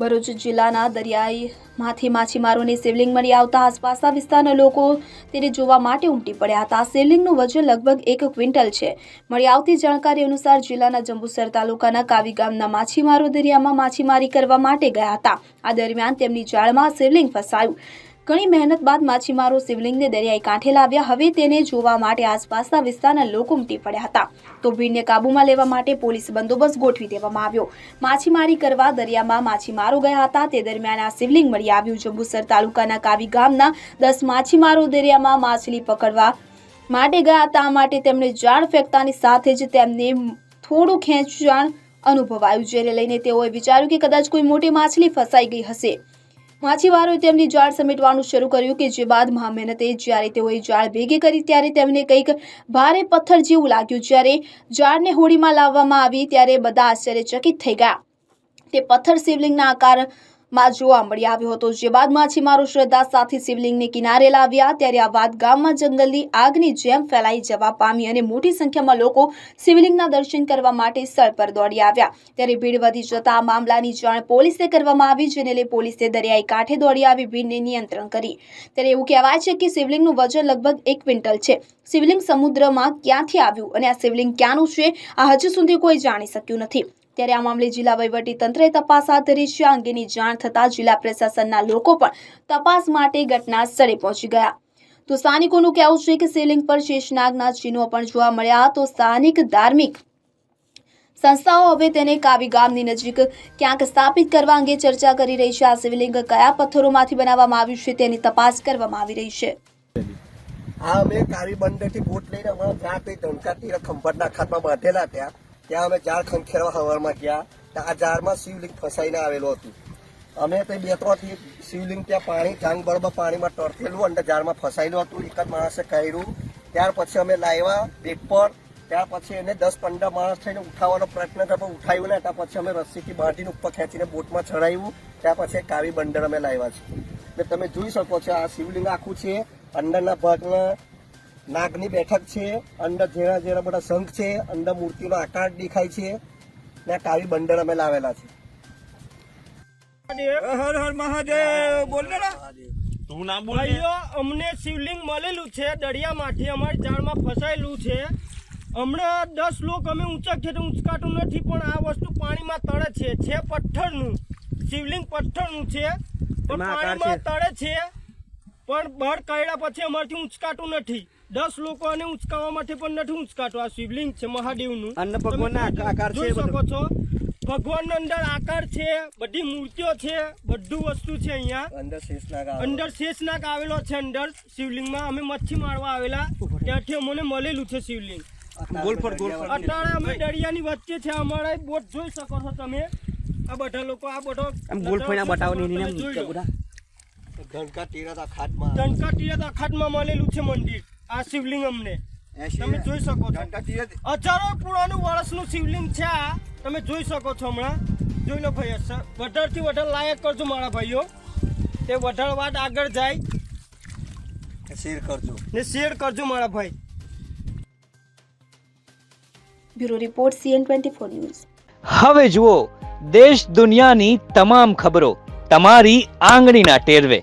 ભરૂચ જિલ્લાના દરિયાઈમાંથી માછીમારોને શિવલિંગ મળી આવતા આસપાસના વિસ્તારના લોકો તેને જોવા માટે ઉમટી પડ્યા હતા. શિવલિંગનું વજન લગભગ એક ક્વિન્ટલ છે. મળી આવતી જાણકારી અનુસાર જિલ્લાના જંબુસર તાલુકાના કાવી ગામના માછીમારો દરિયામાં માછીમારી કરવા માટે ગયા હતા. આ દરમિયાન તેમની જાળમાં શિવલિંગ ફસાયું. ઘણી મહેનત બાદ માછીમારો શિવલિંગને દરિયાઈ કાંઠે લાવ્યા. હવે તેને જોવા માટે આસપાસના વિસ્તારના લોકો ઉમટી પડ્યા હતા. તો ભીડને કાબૂમાં લેવા માટે પોલીસ બંદોબસ્ત ગોઠવી દેવામાં આવ્યો. માછીમારી કરવા દરિયામાં માછીમારો ગયા હતા. તે દરમિયાન આ શિવલિંગ મળી આવ્યું. જંબુસર તાલુકાના કાવી ગામના દસ માછીમારો દરિયામાં માછલી પકડવા માટે ગયા હતા. માટે તેમણે જાળ ફેંકતાની સાથે જ તેમને થોડું ખેંચાણ અનુભવાયું, જેને લઈને તેઓએ વિચાર્યું કે કદાચ કોઈ મોટી માછલી ફસાઈ ગઈ હશે. માછીમારોએ તેમની જાળ સમેટવાનું શરૂ કર્યું કે જે બાદ મહામહેનતે જ્યારે તેઓએ જાળ ભેગી કરી ત્યારે તેમને કંઈક ભારે પથ્થર જેવું લાગ્યું. જ્યારે જાળને હોડીમાં લાવવામાં આવી ત્યારે બધા આશ્ચર્યચકિત થઈ ગયા. તે પથ્થર શિવલિંગના આકારમાં જોવા મળી આવ્યો હતો. જે બાદ માછીમારો શ્રદ્ધા સાથે શિવલિંગને કિનારે લાવ્યા ત્યારે આ વાત ગામમાં જંગલની આગની જેમ ફેલાઈ જવા પામી અને મોટી સંખ્યામાં લોકો શિવલિંગના દર્શન કરવા માટે સ્થળ પર દોડી આવ્યા. ત્યારે ભીડ વધી જતા આ મામલાની જાણ પોલીસે કરવામાં આવી, જેને લઈ પોલીસે દરિયાઈ કાંઠે દોડી આવી ભીડને નિયંત્રણ કરી. ત્યારે એવું કહેવાય છે કે શિવલિંગનું વજન લગભગ એક ક્વિન્ટલ છે. શિવલિંગ સમુદ્રમાં ક્યાંથી આવ્યું અને આ શિવલિંગ ક્યાંનું છે, આ હજુ સુધી કોઈ જાણી શક્યું નથી. ત્યારે આ મામલે જિલ્લા તંત્રે તપાસ હાથ ધરી છે. આ અંગેની જાણ થતાં જિલ્લા પ્રશાસનના લોકો પણ તપાસ માટે ઘટના પહોંચી ગયા. તો સ્થાનિકોનું કહેવું છે કે શિવલિંગ પર શેષનાગના ચિહ્નો પણ જોવા મળ્યા. તો સ્થાનિક ધાર્મિક સંસ્થાઓ હવે તેને કાવી ગામની નજીક ક્યાંક સ્થાપિત કરવા અંગે ચર્ચા કરી રહી છે. આ શિવલિંગ કયા પથ્થરોમાંથી બનાવવામાં આવ્યું છે તેની તપાસ કરવામાં આવી રહી છે. આ અમે કાવી બંદરથી બોટ લઈને અમારા જ્યાં તે ધનકાતી ખંભાતના ખાતમાં બાંધેલા ત્યાં ત્યાં અમે ઝાડ ખંખેરવા હવારમાં ગયા. આ ઝાડમાં શિવલિંગ ફસાઈને આવેલું હતું. અમે તો બે ત્રણથી શિવલિંગ ત્યાં પાણી, જાંગ બળમાં પાણીમાં તરફેલું અને ઝાડમાં ફસાયેલું હતું. એક જ માણસે કર્યું. ત્યાર પછી અમે લાવ્યા બેટ પર ત્યાર પછી એને દસ પંદર માણસ થઈને ઉઠાવવાનો પ્રયત્ન કર્યો. પણ ઉઠાવ્યું ને ત્યાં પછી અમે રસ્સીથી બાંધીને ઉપર ખેંચીને બોટમાં ચડાવ્યું. ત્યાર પછી કાવી બંદર અમે લાવ્યા છે ને તમે જોઈ શકો છો આ શિવલિંગ આખું છે. અંદરના ભાગમાં નાગની બેઠક છે અંદર ઝેરા ઝેરા બધા શંખ છે અંદર મૂર્તિનો આકાર દેખાય છે ને કાવી બંદર અમે લાવેલા છે. હર હર મહાદેવ. બોલ ને તું ના બોલ ભાઈઓ અમને શિવલિંગ મળેલું છે દરિયામાંથી અમારી જાળમાં ફસાયેલું છે. હમણાં દસ લોક અમે ઊંચા છે તો ઊંચકાતું નથી પણ આ વસ્તુ પાણીમાં તળે છે. છે પથ્થરનું. શિવલિંગ પથ્થરનું છે. પણ પાણીમાં તળે છે. પણ બળ કાઢ્યા પછી અમારથી ઊંચકાતું નથી. દસ લોકોને ઉંચકાવા માટે પણ નથી ઉંચકાતો આ શિવલિંગ છે મહાદેવનું. અન્ન ભગવાનના આકાર જોઈ શકો છો. ભગવાનનો અંદર આકાર છે બધી મૂર્તિઓ છે બધું વસ્તુ છે અહીંયા. અંદર શેષનાગ. અંદર શેષનાગ આવેલો છે અંદર શિવલિંગમાં. અમે મચ્છી મારવા આવેલા. ત્યાંથી અમને મળેલું છે શિવલિંગ. અત્યારે અમે દરિયાની વચ્ચે છે અમારા બોટ જોઈ શકો છો તમે. આ બધા લોકો આ બધો ગોલ ફરીને બતાવો ને એને તમે જોઈ લો. બધા? ધનકા તીરથ ખાટમાં. ધનકા તીરથ અખાતમાં મળેલું છે મંદિર. આ શિવલિંગ અમને. તમે જોઈ શકો છો. હજારો પુરાણું વર્ષનું શિવલિંગ છે આ. તમે જોઈ શકો છો હમણાં. જોઈ લો ભાઈ સર વધારથી વધારે લાયક કરજો મારા ભાઈઓ. તે વધારે વાત આગળ જાય. શેર કરજો. ને શેર કરજો મારા ભાઈ. Bureau report CN twenty four news. હવે જુઓ દેશ દુનિયાની તમામ ખબરો તમારી આંગળીના ટેરવે.